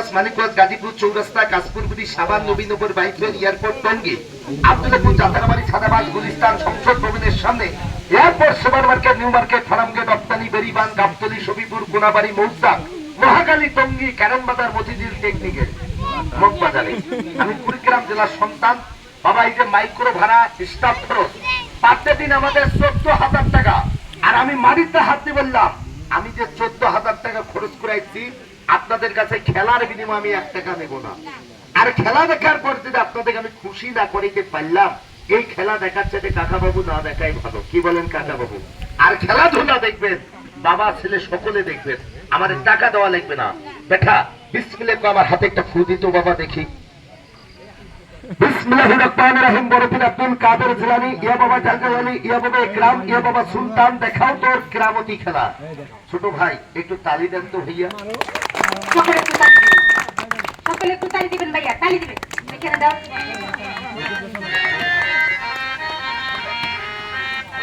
Cross Manikganj, Gazipur, Chowrasta, কাশপুরগুড়ি সাবান নবীনগর বাইকরেল airport, Tongi. Abdullahpur Chatarabari Sadabad Gulistan, সংসদ ভবনের সামনে airport, super market, new market Farmgate রপ্তানি, বেরিবান, গাবতলি সবিপুর কোনাবাড়ি মৌসাক মহাকালী টঙ্গী ক্যারমবাজার মতিঝিল টেকনিকের মগবাজারে আমি কুড়িগ্রাম জেলার সন্তান, বাবা, এই যে মাইক্রো ভাড়া, স্টাফ খরচ, পাঁচটা দিন আমাদের চোদ্দ হাজার টাকা। আর আমি মাটিতে হাত বললাম, আমি যে চোদ্দ হাজার টাকা খরচ করাইছি আপনাদের কাছে খেলার বিনিময়ে আমি এক টাকা নেব না। আর খেলা দেখার পর যদি আপনাদের আমি খুশি না করিতে পারলাম, এই খেলা দেখার চাইতে কাকা বাবু না দেখাই ভালো। কি বলেন কাকা বাবু আর খেলাধুলা দেখবেন, বাবা, ছেলে সকলে দেখবেন। আমার টাকা দেওয়া লাগবে না। দেখা বিসমিল্লাহ আমার হাতে একটা ফু দিত বাবা দেখি। ছোট ভাই, একটু তালি দেন তো ভাইয়া। সকলে একটু তালি দিবেন? সকলে একটু তালি দিবেন ভাইয়া? তালি দিবেন। এখানে দাও।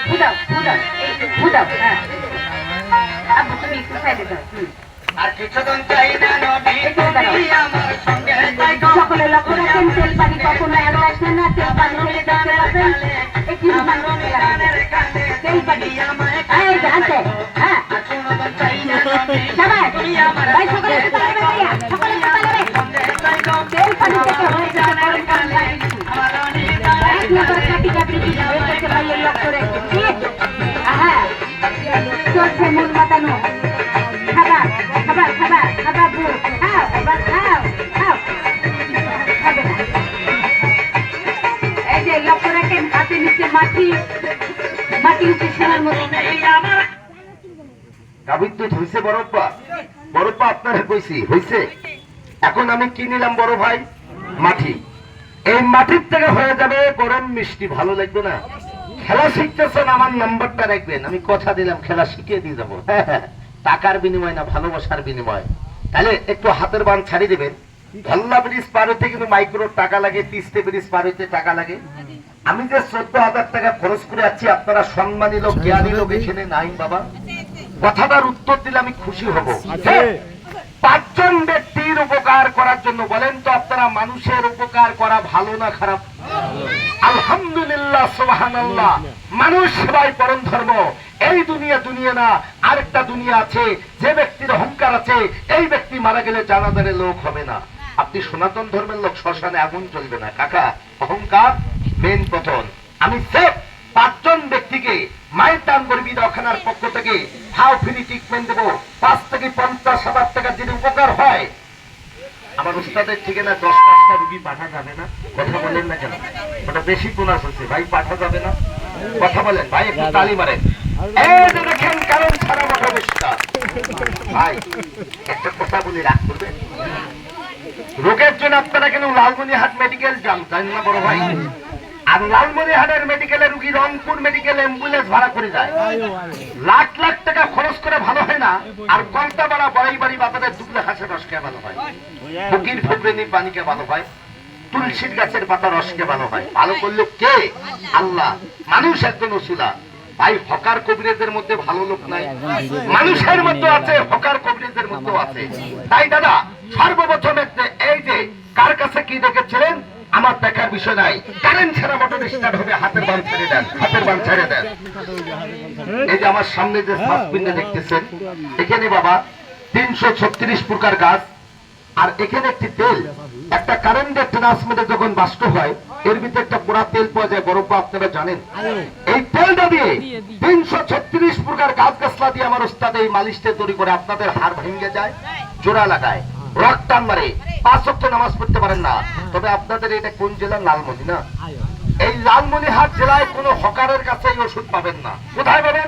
ফুদাও ফুদাও এই ফুদাও হ্যাঁ। আব্বু তুমি একটু সাইডে দাও আর কিছুদিন চাই না নবী তুমি আমার সঙ্গে সকলে লক্ষ্য রাখেন তেল পানি কখনো এক না তেল পানি হলে দেখতে পাবেন। এখন আমি কি নিলাম বড় ভাই? মাটি। এই মাটির থেকে হয়ে যাবে গরম মিষ্টি, ভালো লাগবে না? খেলা শিখতেছেন, আমার নাম্বারটা রাখবেন। আমি কথা দিলাম, খেলা শিখিয়ে দিয়ে যাব। হ্যাঁ হ্যাঁ। টাকার বিনিময় না, ভালোবাসার বিনিময়। তাহলে একটু হাতের বান ছাড়ি দিবেন। ধল্লা ব্রিজ পার হইতে কিন্তু মাইক্রো টাকা লাগে, তিস্তে ব্রিজ পার হইতে টাকা লাগে। আমি যে চোদ্দ হাজার টাকা খরচ করে আছি আপনারা সম্মানী লোক জ্ঞানী লোক এখানে নাই বাবা। কথাটার উত্তর দিলে আমি খুশি হব। হ্যাঁ, পাঁচজন ব্যক্তির উপকার করার জন্য বলেন তো আপনারা মানুষের উপকার করা ভালো না খারাপ? আলহামদুলিল্লাহ সুবহানাল্লাহ। মানুষ সেবাই পরম ধর্ম। এই দুনিয়া দুনিয়া না আরেকটা দুনিয়া আছে যে ব্যক্তির অহংকার আছে এই ব্যক্তি মারা গেলে জানাজারে লোক হবে না। আপনি সনাতন ধর্মের লোক শ্মশানে আগুন চলবে না। কাকা অহংকার মেন পতন। আমি সেফ। পাঁচজন ব্যক্তিকে মায়ের টান গরিবী দখানার পক্ষ থেকে। হাও ফ্রি ট্রিটমেন্ট দেবো। পাঁচ থেকে পঞ্চাশ হাজার টাকা যদি উপকার হয়। আমার উস্তাদের দশ পাঁচটা রুগী পাঠা যাবে না। কথা বলেন না কেন? ওটা বেশি ভাই, পাঠা যাবে না। কথা বলেন। ভাই, একটু তালি মারেন। দেখেন কারণ বিশ্বাস ভাই, একটা কথা রাগ করবেন? রোগের জন্য আপনারা কেন লালমনিহাট মেডিকেল যান? জানেন না বড় ভাই? আর লালমনিহাটের মেডিকেলে রুগী রংপুর মেডিকেল অ্যাম্বুলেন্স ভাড়া করে যায়। লাখ লাখ টাকা খরচ করে ভালো হয় না, আর কলতা বাড়া বড়াই বাড়ি বাজারের দুবলে হাঁসের রস খেয়ে ভালো হয়। ফকির ফুকরেনি পানিকে ভালো হয়, তুলসীর গাছের পাতা রসকে ভালো হয়। ভালো করল কে? আল্লাহ। মানুষ একজন ওসিলা। ভাই, হকার কবিরেজের মধ্যে ভালো লোক নাই। মানুষের মধ্যে আছে, হকার কবিরেজের মধ্যে আছে। তাই দাদা, সর্বপ্রথম একটা এই যে কার কাছে কি দেখেছিলেন? আমার দেখার বিষয় নাই। কারেন্ট ছাড়া মোটর স্টার্ট হবে, হাতের বান ছেড়ে দেন, হাতের বান ছেড়ে দেন। এই যে আমার সামনে যে সাসপিনটা দেখতেছেন, এখানে বাবা তিনশো ছত্রিশ প্রকার গাছ, আর এখানে একটি তেল, একটা কারেন্টের ট্রান্সমিটার যখন বাষ্ট হয়, এর ভিতরে একটা পোড়া তেল পাওয়া যায় বরফ আপনারা জানেন। এই তেলটা দিয়ে তিনশো ছত্রিশ প্রকার গাছ গাছলা দিয়ে আমার ওস্তাদ এই মালিশটা তৈরি করে আপনাদের হাড় ভেঙে যায়, জোড়া লাগায়। টান মারে পাঁচ সপ্ত নামাজ পড়তে পারেন না। তবে আপনাদের এটা কোন জেলা লালমনি না? এই লালমনিহাট জেলায় কোনো হকারের কাছে এই ওষুধ পাবেন না। কোথায় পাবেন?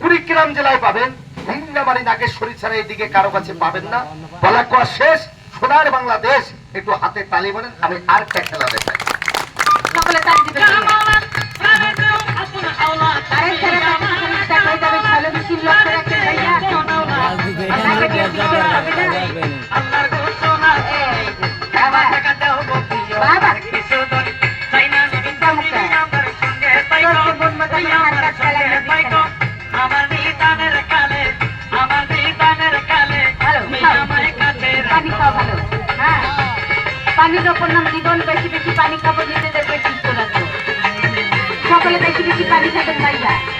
কুড়িগ্রাম জেলায় পাবেন। ভিন্নাবাড়ি নাগেশ্বরী ছাড়া এইদিকে কারও কাছে পাবেন না। বলা কোয়া শেষ। সোনার বাংলাদেশ। একটু হাতে তালি মারেন, আমি আর একটা খেলা দেখাই। পানির ওপর নাম জীবন বেশি বেশি পানি খাব নিজেদের পেট সুস্থ রাখব সকলে বেশি বেশি পানি খাবেন ভাইয়া হ্যাঁ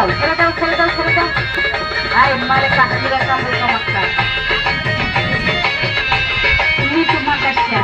দাও ছেড়ে দাও ছেড়ে দাও ছেড়ে দাও। আয় মারে কাশ্মীরা কামড়ে চমৎকার। তুমি তোমার কাছে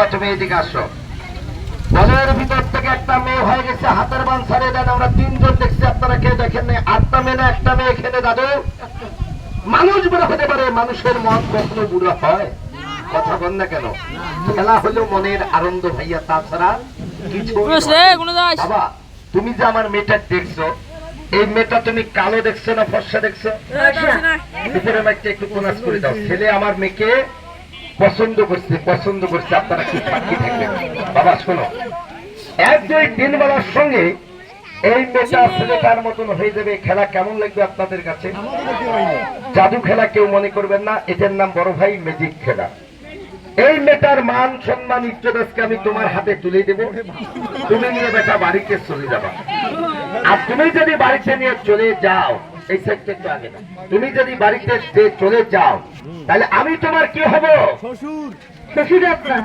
বাবা তুমি এদিকে আসো। বনের ভিতর থেকে একটা মেয়ে হয়ে গেছে হাতের বান ছাড়ে দেন আমরা তিনজন দেখছি আপনারা কেউ দেখেন নাই। আটটা মেয়ে না একটা মেয়ে খেলে দাদু। মানুষ বুড়ো হতে পারে মানুষের মন কখনো বুড়ো হয়? কথা বল না কেন? খেলা হলো মনের আনন্দ ভাইয়া তাছাড়া কিছু বাবা তুমি যে আমার মেয়েটা দেখছ এই মেয়েটা তুমি কালো দেখছ না ফর্সা দেখছ? ভিতরে একটু কোনাস করে দাও। ছেলে আমার মেয়েকে পছন্দ করছে পছন্দ করছে, আপনারা কি সাক্ষী থাকবেন? বাবা, শোনো। এক দুই তিন বেলার সঙ্গে এই মেয়েটা ছেলেটার মতন হয়ে যাবে। খেলা কেমন লাগবে আপনাদের কাছে? জাদু খেলা কেউ মনে করবেন না। এটার নাম বড় ভাই ম্যাজিক খেলা। এই মেয়েটার মান, সম্মান ইজ্জতকে আমি তোমার হাতে তুলে দেব। তুমি নিয়ে বেটা বাড়িতে চলে যাবা। আর তুমি যদি বাড়িতে নিয়ে চলে যাও এই সাইডটা একটু আগে তুমি যদি বাড়িতে চলে যাও তাহলে আমি তোমার কি হব? শ্বশুর। শ্বশুর আপনার।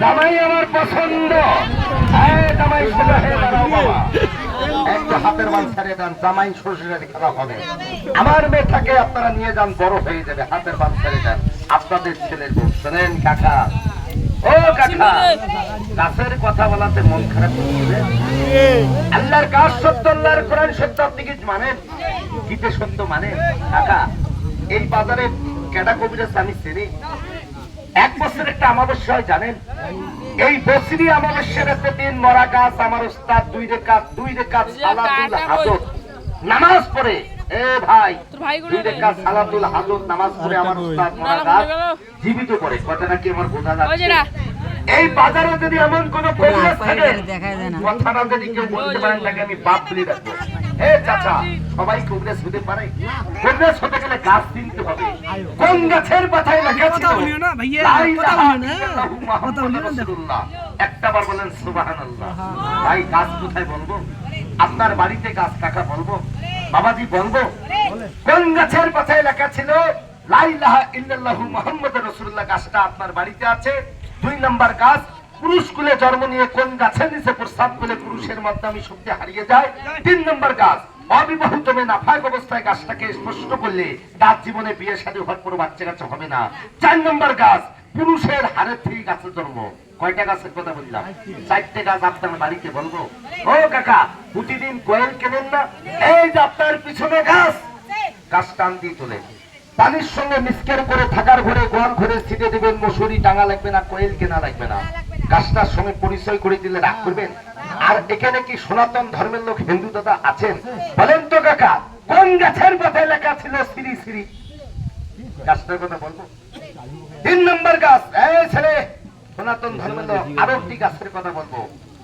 জামাই আমার পছন্দ। এই জামাই সোজা হয়ে দাঁড়াও বাবা। একটা হাতের ছাড়িয়ে দেন জামাই শ্বশুরের খেলা হবে। আমার মেয়েটাকে আপনারা নিয়ে যান বড় হয়ে যাবে হাতের মান ছাড়িয়ে দেন। আপনাদের ছেলের বউ শোনেন কাকা ও কাকা গাছের কথা বলাতে মন খারাপ করছে আল্লাহর কাজ সত্য আল্লাহর কোরআন সত্য আপনি কি মানেন? গীতে সত্য মানেন? কাকা এই বাজারে কেডা কবিরাজ আমি চিনি। এক বছর একটা অমাবস্যা হয় জানেন? এই বছরই অমাবস্যার একটা দিন মরা গাছ আমার উস্তাদ দুই রেখাত দুই রেখাত সালাতুল হাজত নামাজ পড়ে। এ ভাই সালাতুল হাজত নামাজ পড়ে আমার উস্তাদ জীবিত করে কথাটা কি আমার বোঝা যাচ্ছে? এই বাজারে যদি এমন কোন কবিরাজ থাকে কথাটা যদি কেউ বলতে পারেন তাকে আমি বাপ বলে রাখব হে চাচা সবাই কংগ্রেস হতে পারে? কংগ্রেস হতে গেলে গাছ চিনতে হবে। কোন গাছের পাতায় লেখা ছিল। একটা বার বলেন সুবহানাল্লাহ। ভাই গাছ কোথায় বলব? আপনার বাড়িতে গাছ কাকা বলব? বাবাজি বলব? কোন গাছের পাতায় লেখা ছিল লা ইল্লাল্লাহু মুহাম্মাদুর রাসূলুল্লাহ গাছটা আপনার বাড়িতে আছে। দুই নাম্বার গাছ পুরুষ কুলে জন্ম নিয়ে কোন গাছের নিচে প্রস্তাব করলে পুরুষের মাধ্যমে শক্তি হারিয়ে যায়? তিন নম্বর গাছ অবিবাহিত মেয়ে নাফাক অবস্থায় গাছটাকে স্পষ্ট করলে তার জীবনে বিয়ে শাদী হওয়ার পর বাচ্চা কাচ্চা হবে না। চার নম্বর গাছ পুরুষের হারে থেকে গাছের জন্ম। কথা পানির সঙ্গে মিসকের করে থাকার ঘরে গোয়াল ঘরে ছিটে দিবেন মশুরি টাঙা লাগবে না, কোয়েল কেনা লাগবে না। গাছটার সঙ্গে পরিচয় করে দিলে রাগ করবেন। আর এখানে কি সনাতন ধর্মের লোক, হিন্দু দাদা আছেন? বলেন তো কাকা, কোন গাছের পাতায় লেখা ছিল শ্রী শ্রী গাছটার কথা বলব। তিন নম্বর গাছ। এই ছেলে সনাতন ধর্মের আরও একটি গাছের কথা বলব।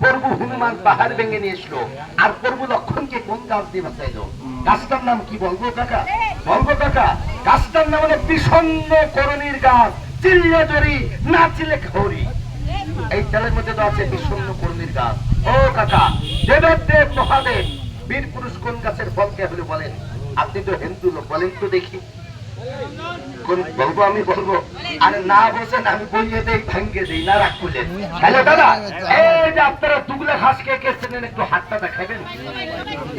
প্রভু হনুমান পাহাড় ভেঙে নিয়ে এসলো। আর প্রভু লক্ষণকে কোন গাছ দিয়ে বাঁচাইলো? গাছটার নাম কি বলব কাকা? বলব কাকা, গাছটার নাম হলো বিষণ্ণ করণীর গাছ চিল্লে জরি না চিলে খড়ি এই তেলের মধ্যে তো আছে বিষণ্ণ করণীর গাছ। ও কাকা দেবের দেব মহাদেব, বীর পুরুষ কোন গাছের ফল কে বলেন? আপনি তো হিন্দু লোক, বলেন তো দেখি। আমি, বলব। আরে না আমি বইয়ে দেই, ভাঙ্গে দেই, না রাগ করলেন। হ্যালো, দাদা, এই যে আপনারা ঘাস কে একটু হাতটা দেখাবেন?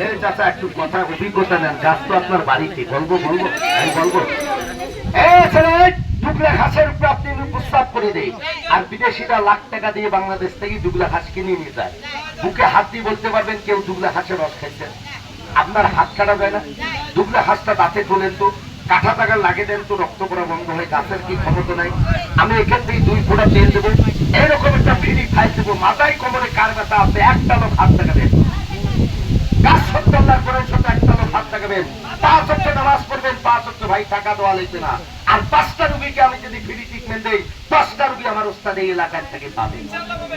এই একটু কথা, অভিজ্ঞতা নেন, গাছ তো আপনার বাড়িতে। বলব বলব, আমি বলব। এই ছেলে, দুগলা ঘাসের উপরে আপনি প্রস্তাব করে দেই। আর বিদেশিরা লাখ টাকা দিয়ে বাংলাদেশ থেকে দুগলা ঘাস কিনে নিয়ে যায়। বুকে হাত দিয়ে বলতে পারবেন, কেউ দুগলা ঘাসের রস খাইছেন। আপনার হাত কাটা যায় না? দুগলা ঘাসটা দাঁতে তোলেন তো। কাঁঠা টাকা লাগে দেন তো রক্ত পড়া বন্ধ হয়, গাছের কি ক্ষমতা নাই। আমি এখান থেকে দুই ফোঁটা তেল দেবো, এরকম একটা ফিরি খাই দেবো, মাথায় কোমরে কার ব্যথা আছে? একটা লোক হাত দেন গাছ সত্য আল্লাহ করে সত্য একটা লোক হাত লাগাবেন পাঁচ হচ্ছে নামাজ পড়বেন, পাঁচ হচ্ছে ভাই টাকা দেওয়া লাগছে না। আর পাঁচটা রুগীকে আমি যদি ফ্রি ট্রিটমেন্ট দেই, পাঁচটা রুগী আমার ওস্তাদ এই এলাকার থেকে পাবে।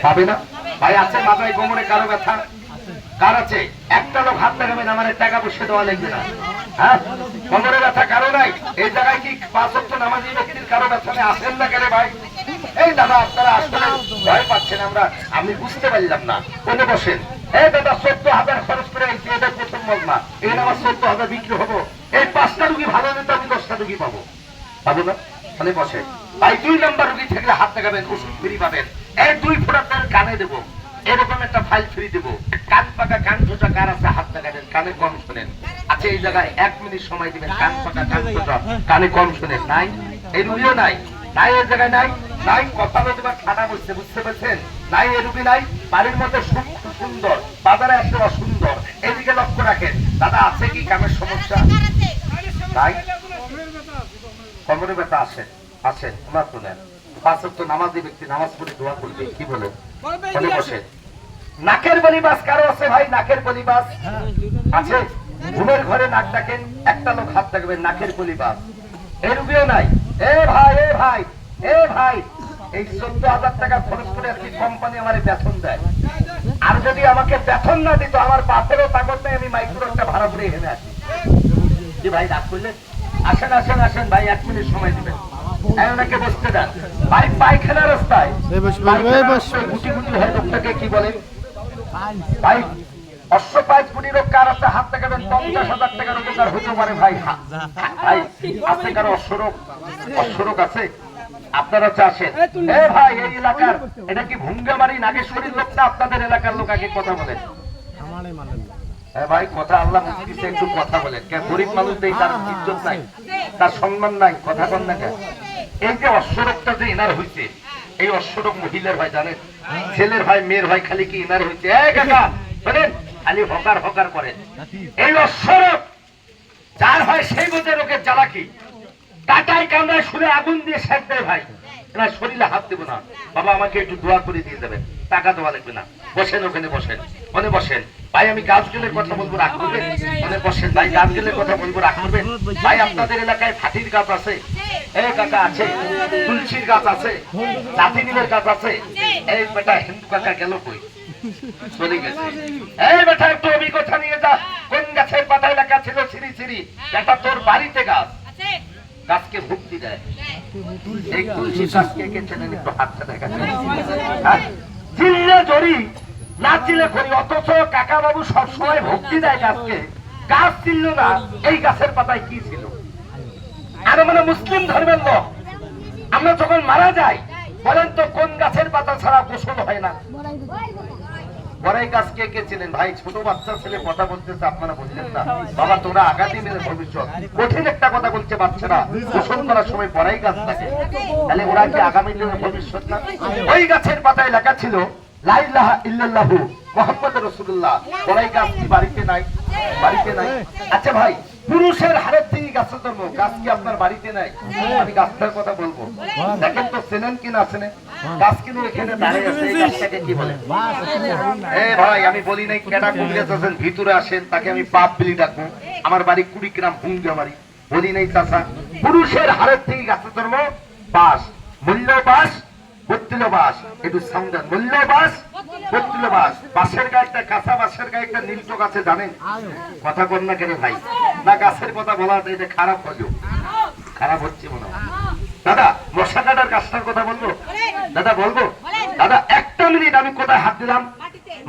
পাবে না? ভাই, আছে মাথায় কোমরে কারও ব্যথা? কার আছে? একটা লোক হাত লাগাবেন আমার টাকা পয়সা দেওয়া লাগবে না। কোমরে ব্যথা কারও নাই? এই জায়গায় কি পাঁচ হচ্ছে নামাজি ব্যক্তির কারও ব্যথা নেই? আসেন না কেন ভাই? এই দাদা, আপনারা আসলে ভয় পাচ্ছেন আমরা। আমি বুঝতে পারলাম না। কোনে বসেন? এই দাদা, চোদ্দ হাজার খরচ করে আইছি এটা প্রথম মজমা এই আমার চোদ্দ হাজার বিক্রি হব। এই পাঁচটা রুগী ভালো নিতে আমি দশটা রুগী পাবো। পাবো না? তাহলে বসে। ভাই, দুই নম্বর রুগী থাকলে হাত দেখাবেন ওষুধ ফ্রি পাবেন। এই দুই ফোটা কানে দেবো। এরকম একটা ফাইল ফ্রি দেবো। কান পাকা, কান খোঁজা কার আছে? হাত দেখাবেন কানে কম শোনেন। আচ্ছা এই জায়গায় এক মিনিট সময় দিবেন। কান পাকা, কান খোঁজা কানে কম শোনেন। নাই? এই রুগীও নাই? নাই এই জায়গায় নাই? নাই? কথা বলতে বা খানা বসছে, বুঝতে পারছেন? নাই এ রুগী নাই? বাড়ির মধ্যে সুন্দর। বাজারে একটা অসুন্দর। এদিকে লক্ষ্য রাখেন। দাদা, আছে কি কামের সমস্যা? নাই? কোমরে ব্যথা আসেন আসেন ওনার তো নেন। পাঁচ নামাজি ব্যক্তি নামাজ পড়ে দোয়া করবে, কি বলে বসে। নাকের বলিবাস কারও আছে ভাই নাকের বলিবাস? আছে? ঘুমের ঘরে নাক ডাকেন একটা লোক হাত ডাকবেন নাকের বলিবাস। এর রুগীও নাই। এ ভাই এ ভাই এ ভাই। এই চোদ্দ হাজার টাকা খরচ করে আজকে কোম্পানি আমার বেতন দেয়। আর যদি আমাকে বেতন না দিত আমার বাপেরও তাগত নেই আমি মাইক্রো একটা ভাড়া করে এখানে আসি। জি ভাই রাগ করলেন? আসেন আসেন আসেন ভাই এক মিনিট সময় দিবেন। আপনারা চাষেন ভাই এই এলাকার এটা কি ভুঙ্গামারি নাগেশ্বরীর লোক না আপনাদের এলাকার লোক আগে কথা বলেন ভাই কথা আল্লাহ একটু কথা বলেন। গরিব মানুষ তার ইজ্জত নাই তার সম্মান নাই কথা বল না কেন এই যে অশ্বরোগটা যে এনার হইছে, এই অশ্বরোগ মহিলার ভাই জানেন? ছেলের ভাই, মেয়ের ভাই খালি কি কাকা, শোনেন, খালি হকার হকার করে এই অশ্বরোগ যার হয় সেই বোধে রোগের জ্বালাকি টাটায় কামড়ায় শুনে আগুন দিয়ে সেঁক দেয় ভাই। এনার শরীরে হাত দেবো না। বাবা আমাকে একটু দোয়া করে দিয়ে দেবেন টাকা দেওয়া লাগবে না। বসেন ওখানে বসেন। ওখানে বসেন। ভাই আমি গাছ গেলের কথা বলব রাগ করবেন? ওখানে বসেন ভাই গাছ গেলের কথা বলব রাগ করবেন? ভাই আপনাদের এলাকায় ফাটির গাছ আছে? এ কাকা আছে। তুলসীর গাছ আছে। গাছ আছে। এই বেটা হিন্দু কাকা গেল কই? চলে গেছে। এই বেটা একটু অভিজ্ঞতা নিয়ে যা। কোন গাছের পাতায় লেখা ছিল সিঁড়ি সিঁড়ি? তোর বাড়িতে গাছ। গাছকে ভক্তি দেয়। এই তুলসী কে হাতটা করি, অথচ সবসময় ভক্তি দেয় গাছকে। গাছ চিনল না, এই গাছের পাতায় কি ছিল? আর মানে মুসলিম ধর্মের লোক, আমরা যখন মারা যাই, বলেন তো কোন গাছের পাতা ছাড়া গোসল হয় না? বড়াই গাছ কে কে চেনেন ভাই ছোট বাচ্চা ছেলে কথা বলতেছে আপনারা বললেন না। বাবা তোরা আগামী দিনের ভবিষ্যৎ। কঠিন একটা কথা বলছে বাচ্চারা। গোসল করার সময় বড়াই গাছ থাকে। তাহলে ওরা কি আগামী দিনের ভবিষ্যৎ না? ওই গাছের পাতায় লেখা ছিল লাইলাহা ইল্লাল্লাহু মোহাম্মদ রসুল্লাহ বড়াই গাছ কি বাড়িতে নাই? বাড়িতে নাই। আচ্ছা ভাই পুরুষের হারের গাছের জন্ম গাছ কি আপনার বাড়িতে নাই? আমি গাছটার কথা বলব। দেখেন তো চেনেন কি না চেনেন? গাছ কিন্তু এখানে দাঁড়িয়ে আছে এই গাছটাকে কি বলে এ ভাই আমি বলি নাই কেডা কংগ্রেস আছেন? ভিতরে আসেন তাকে আমি পাপ বিলি ডাকবো। আমার বাড়ি কুড়ি কুড়িগ্রাম হুঙ্গামারি বলি নাই চাষা পুরুষের হারের থেকে গাছের জন্ম বাস মূল্য বাস বাস একটু সাউন্ডার মূল্য বাস বত্তিল বাস বাসের গায়ে একটা কাঁচা বাসের গায়ে একটা নীলটো গাছে জানেন কথা বল না কেন ভাই? না গাছের কথা বলা এটা খারাপ হলো। খারাপ হচ্ছে মনে হয়। দাদা মশা কাটার কাজটার কথা বলব? দাদা বলব? দাদা একটা মিনিট আমি কোথায় হাত দিলাম?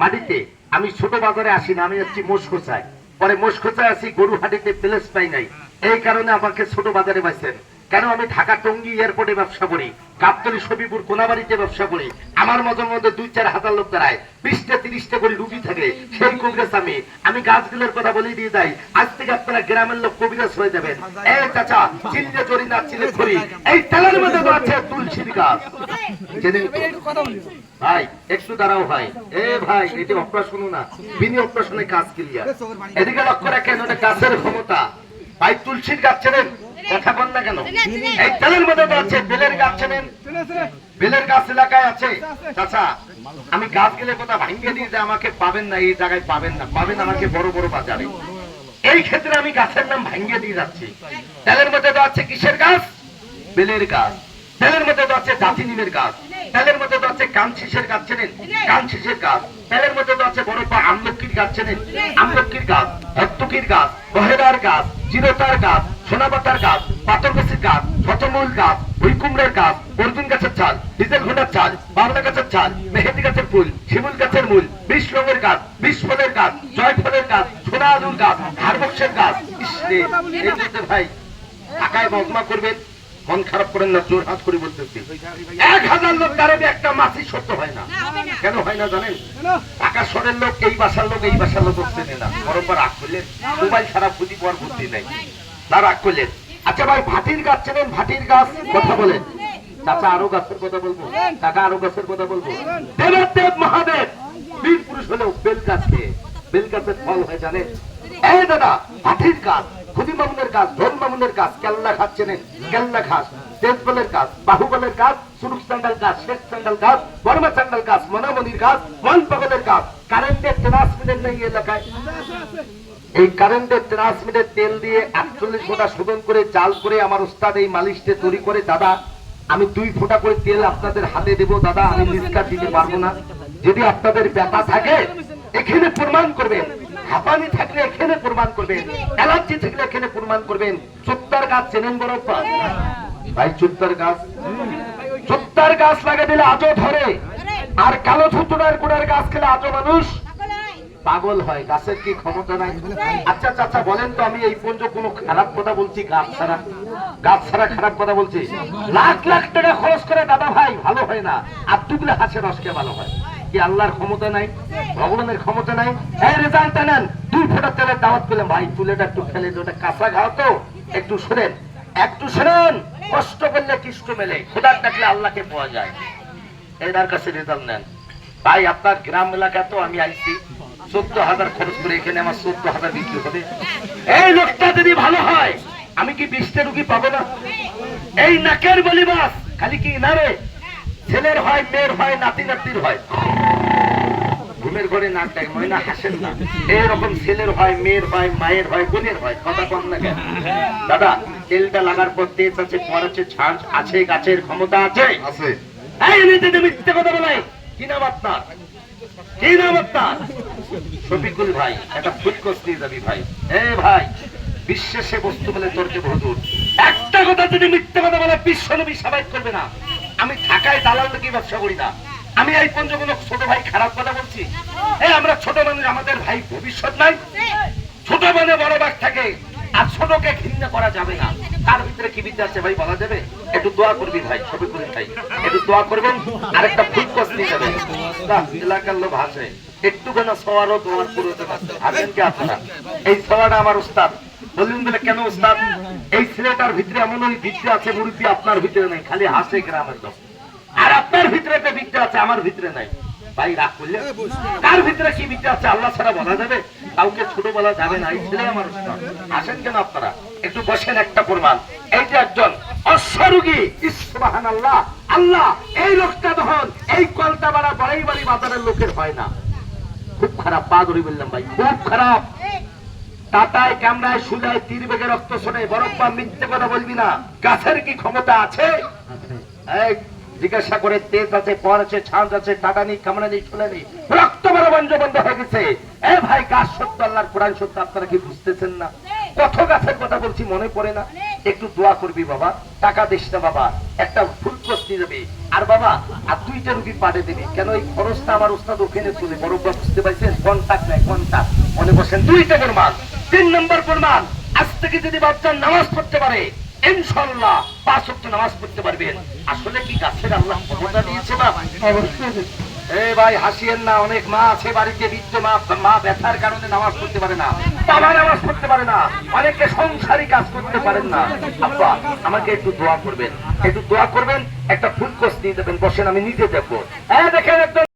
মাটিতে। আমি ছোট বাজারে আসি না আমি যাচ্ছি মোষখোচায় পরে মোষখোচায় আসি গরু হাটিতে প্লেস পাই নাই। এই কারণে আমাকে ছোট বাজারে পাইছেন। কেন আমি ঢাকা টঙ্গী এয়ারপোর্টে ব্যবসা করি? গাবতলি সবিপুর কোনাবাড়িতে ব্যবসা করি। আমার মধ্যে মধ্যে দুই চার হাজার লোক দাঁড়ায়। বিশটা, তিরিশটা করে রুগী থাকে। সেই কবিরাজ আমি। আমি গাছগুলোর কথা বলে দিয়ে যাই। আজ থেকে আপনারা গ্রামের লোক কবিরাজ হয়ে যাবেন। এই চাচা, চিল্লে চড়ি না, চিল্লে করি এই তেলের মধ্যে আছে তুলসীর গাছ। ভাই, একটু দাঁড়াও ভাই। এ ভাই এটি অপারেশন না। বিনি অপারেশনে কাজ ক্লিয়ার এদিকে লক্ষ্য রাখেন, ওটা গাছের ক্ষমতা। ভাই, তুলসীর গাছ চেনেন? কথা বল না কেন? এই তেলের মধ্যে তো আছে বেলের গাছ চেনেন? বেলের গাছ এলাকায় আছে। চাচা আমি গাছ গেলে কথা ভাঙ্গে দিয়ে যে আমাকে পাবেন না এই জায়গায় পাবেন না। পাবেন আমাকে বড় বড় বাজারে। এই ক্ষেত্রে আমি গাছের নাম ভাঙ্গে দিয়ে যাচ্ছি। তেলের মধ্যে তো আছে কিসের গাছ? বেলের গাছ। তেলের মধ্যে তো আছে দাঁতি নিমের গাছ। তেলের মধ্যে তো আছে কানশিসের গাছ চেনেন? কানশিসের গাছ। তেলের মধ্যে তো আছে বড় পা আমলক্ষীর গাছ চেনেন? আমলক্ষীর গাছ হত্তকির গাছ বহেরার গাছ চিরতার গাছ। সোনাপাতার গাছ পাতর গাছের গাছ শতমূল গাছ ভুইকুমড়ের গাছ অর্জুন গাছের চাল ডিজেল ঘোড়ার চাল বাংলা গাছের চাল মেহেন্দি গাছের ফুল শিমুল গাছের মূল বিষ রঙের গাছ বিষ ফলের গাছ জয় ফলের গাছ সোনা আলুর গাছ হারবক্সের গাছ। ভাই টাকায় বদমা করবেন? মন খারাপ করেন না জোর হাত করে বলতেছি। এক হাজার লোক কারণে একটা মাসি সত্য হয় না। কেন হয় না জানেন? টাকা সরের লোক এই বাসার লোক এই বাসার লোক চেনে না। বরম্বর রাগ করলেন মোবাইল ছাড়া খুঁজি পর বুদ্ধি নেই। না রাগ করলেন। আচ্ছা ভাই, ভাটির গাছ চেনেন? ভাটির গাছ কথা বলেন। চাচা আরও গাছের কথা বলব। কাকা আরও গাছের কথা বলব। দেবের দেব মহাদেব, বীর পুরুষ হলেও বেল গাছ খেয়ে বেল গাছের ফল হয়, জানেন? এই দাদা, ভাটির গাছ, খুদি মামুনের গাছ, ধন মামুনের গাছ, কেল্লা খাস চেনেন? কেল্লা খাস তেজবলের গাছ, বাহুবলের গাছ সুরুক চান্ডাল গাছ, শেখ চান্ডাল গাছ, বর্মা চান্ডাল গাছ মনামনির গাছ, মন পাগলের গাছ, কারেন্টের ট্রান্সমিটার নেই এলাকায়? এই কারেন্টের ট্রান্সমিটার তেল দিয়ে আটচল্লিশ ফোঁটা শোধন করে, জাল করে আমার উস্তাদ এই মালিশটা তৈরি করে, দাদা, আমি দুই ফোঁটা করে তেল আপনাদের হাতে দেব, দাদা, আমি নিষ্কার দিতে পারব না। যদি আপনাদের ব্যথা থাকে, এখানে প্রমাণ করবেন। হাঁপানি থাকলে এখানে প্রমাণ করবেন। অ্যালার্জি থাকলে এখানে প্রমাণ করবেন। চুত্তার গাছ চেনেন বরফা ভাই চুত্তার গাছ। চুত্তার গাছ লাগে দিলে আজও ধরে। আর কালো থুতুরার গুড়ার গাছ খেলে আজও মানুষ পাগল হয় গাছের কি ক্ষমতা নাই? আচ্ছা চাচা বলেন তো আমি এই পর্যন্ত কোনো খারাপ কথা বলছি গাছ ছাড়া গাছ ছাড়া খারাপ কথা বলছি। লাখ লাখ টাকা খরচ করে দাদা ভাই ভালো হয় না। আর দুগুলো হাসের রসকে ভালো হয়। কি আল্লাহর ক্ষমতা নাই? ভগবানের ক্ষমতা নাই? এই রেজাল্ট নেন দুই ফোটা তেলের দাওয়াত পেলাম ভাই চুলেটা একটু ফেলে ওটা কাঁচা ঘাও তো। একটু শোনেন একটু শোনেন। কষ্ট করলে কৃষ্ট মেলে খোদার ডাকলে আল্লাহকে পাওয়া যায়। এনার কাছে রেজাল্ট নেন। ভাই আপনার গ্রাম এলাকা তো আমি আইছি। চোদ্দ হাজার খরচ করে এখানে আমার চোদ্দ হাজার বিক্রি হবে। এই লোকটা যদি ভালো হয় আমি কি বিশটা রুগী পাবো না? এই নাকের বলিবাস খালি কি না রে ছেলের হয় মেয়ের হয় নাতি নাতির হয়। ঘুমের ঘরে নাক ডাক ময়না হাসেন না। এরকম ছেলের হয় মেয়ের হয় মায়ের হয় বোনের হয় কথা কম না কেন? দাদা তেলটা লাগার পর তেজ আছে পর আছে ছাঁচ আছে গাছের ক্ষমতা আছে। আছে। এই এমনিতে মিথ্যে কথা বলে কি নাম আপনার? কি নাম আপনার? শফিকুল ভাই, একটা ফুটকস নিয়ে যাবি ভাই। এ ভাই, বিশ্বাসে বস্তু বলে তর্কে বহুদূর। একটা কথা যদি মিথ্যা কথা বলে, বিশ্ব নবী সাবাইত করবে না। আমি ঢাকায় দালাল কি ব্যবসা করি না। আমি এই পর্যন্ত ছোট ভাই খারাপ কথা বলছি। এই আমরা ছোট মানুষ, আমাদের ভাই ভবিষ্যৎ নাই। ছোট মানে বড় বাঘ থাকে। আর ছোটকে করা যাবে না। তার ভিতরে কি বিদ্যা আছে ভাই বলা যাবে? একটু দোয়া করবি ভাই ছবি করে ভাই। একটু দোয়া করবেন আর একটা ফুল যাবেন। বাহ, এলাকার লোক হাসে। একটু কেন সওয়ারও দোয়ার প্রয়োজন আছে। হাসেন কি আপনারা? এই সওয়াটা আমার উস্তাদ। বললেন বলে কেন উস্তাদ? এই ছেলেটার ভিতরে এমন ওই বিদ্যা আছে মুরব্বী আপনার ভিতরে নেই। খালি হাসে গ্রামের লোক। আর আপনার ভিতরে একটা বিদ্যা আছে আমার ভিতরে নাই। ভাই রাগ করলে? কার ভিতরে কি বিদ্যা আছে আল্লাহ ছাড়া বলা যাবে? কাউকে ছোট বলা যাবে না এই ছেলে আমার আসেন কেন আপনারা? একটু বসেন একটা প্রমাণ। এই যে একজন অশ্বারোগী ইসবাহান আল্লাহ আল্লাহ এই লোকটা তখন এই কলটা বাড়া বাড়ি বাজারের লোকের হয় না। খুব খারাপ পা ধরে বললাম ভাই খুব খারাপ। টাটায় কামড়ায় সুদায় তীর বেগে রক্ত শোনে বরফ বা মিথ্যে কথা বলবি না। গাছের কি ক্ষমতা আছে? জিজ্ঞাসা করে, তেজ আছে পর আছে ছাঁচ আছে টাটা নেই কামড়া নেই চলে নেই, রক্ত বন্ধ বন্ধ হয়ে গেছে। এ ভাই গাছ সত্য? আল্লাহর কোরআন সত্য আপনারা কি বুঝতেছেন না? কত গাছের কথা বলছি, মনে পড়ে না। একটু দোয়া করবি বাবা, টাকা দিস না বাবা, একটা ফুল নিয়ে যাবি। আর বাবা, আর দুইটা রুগী পাঠিয়ে দিবি। কেন এই খরচটা আমার ওস্তাদ ওখানে চলে? বড় বুঝতে পারছেন? কন্টাক্ট নাই কন্টাক্ট মনে বসেন, দুইটা প্রমাণ তিন নম্বর প্রমাণ আজ থেকে যদি বাচ্চা নামাজ পড়তে পারে ইনশাল্লাহ পাঁচ ওয়াক্ত নামাজ পড়তে পারবেন। আসলে কি গাছের আল্লাহ ক্ষমতা দিয়েছে এ ভাই হাসিয়েন না অনেক মা আছে বাড়িতে বৃদ্ধ মা মা ব্যথার কারণে নামাজ পড়তে পারে না। বাবা নামাজ পড়তে পারে না। অনেকে সংসারী কাজ করতে পারেন না। আব্বা আমাকে একটু দোয়া করবেন। একটু দোয়া করবেন একটা ফুলকোস দিয়ে দেবেন। বসেন আমি নিজে দেখব। হ্যাঁ দেখেন একদম।